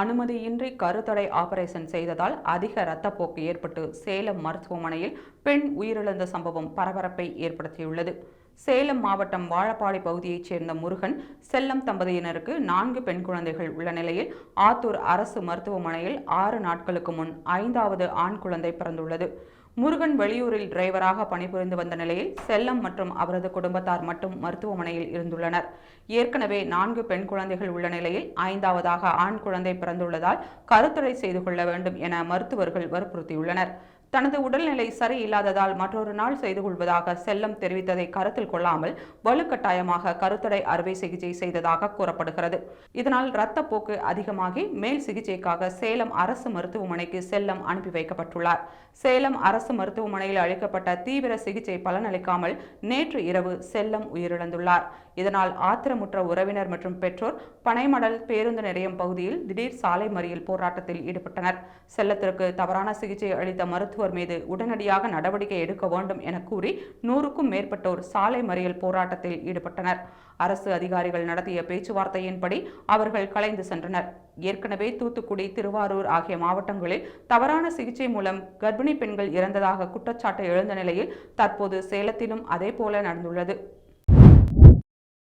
அனுமதியின்றி கருத்தடை ஆபரேஷன் செய்ததால் அதிக இரத்தப்போக்கு ஏற்பட்டு சேலம் மருத்துவமனையில் பெண் உயிரிழந்த சம்பவம் பரபரப்பை ஏற்படுத்தியுள்ளது. சேலம் மாவட்டம் வாழப்பாடி பகுதியைச் சேர்ந்த முருகன் செல்லம் தம்பதியினருக்கு நான்கு பெண் குழந்தைகள் உள்ள நிலையில் ஆத்தூர் அரசு மருத்துவமனையில் ஆறு நாட்களுக்கு முன் ஐந்தாவது ஆண் குழந்தை பிறந்துள்ளது. முருகன் வெளியூரில் டிரைவராக பணிபுரிந்து வந்த நிலையில் செல்லம் மற்றும் அவரது குடும்பத்தார் மட்டும் மருத்துவமனையில் இருந்துள்ளனர். ஏற்கனவே நான்கு பெண் குழந்தைகள் உள்ள நிலையில் ஐந்தாவதாக ஆண் குழந்தை பிறந்துள்ளதால் கருத்தடை செய்து கொள்ள வேண்டும் என மருத்துவர்கள் வற்புறுத்தியுள்ளனர். தனது உடல்நிலை சரியில்லாததால் மற்றொரு நாள் செய்து கொள்வதாக செல்லம் தெரிவித்ததை கருத்தில் கொள்ளாமல் வலுக்கட்டாயமாக கருத்தடை அறுவை சிகிச்சை செய்ததாக கூறப்படுகிறது. இதனால் இரத்தப்போக்கு அதிகமாகி மேல் சிகிச்சைக்காக சேலம் அரசு மருத்துவமனைக்கு செல்லம் அனுப்பி வைக்கப்பட்டுள்ளார். சேலம் அரசு மருத்துவமனையில் அளிக்கப்பட்ட தீவிர சிகிச்சை பலனளிக்காமல் நேற்று இரவு செல்லம் உயிரிழந்துள்ளார். இதனால் ஆத்திரமுற்ற உறவினர் மற்றும் பெற்றோர் பனைமடல் பேருந்து நிலையம் பகுதியில் திடீர் சாலை மறியல் போராட்டத்தில் ஈடுபட்டனர். செல்லத்திற்கு தவறான சிகிச்சை அளித்த மருத்துவ மருத்துவர் மீது உடனடியாக நடவடிக்கை எடுக்க வேண்டும் என கூறி நூறுக்கும் மேற்பட்டோர் சாலை மறியல் போராட்டத்தில் ஈடுபட்டனர். அரசு அதிகாரிகள் நடத்திய பேச்சுவார்த்தையின்படி அவர்கள் கலைந்து சென்றனர். ஏற்கனவே தூத்துக்குடி திருவாரூர் ஆகிய மாவட்டங்களில் தவறான சிகிச்சை மூலம் கர்ப்பிணி பெண்கள் இறந்ததாக குற்றச்சாட்டு எழுந்த நிலையில் தற்போது சேலத்திலும் அதே போல நடந்துள்ளது.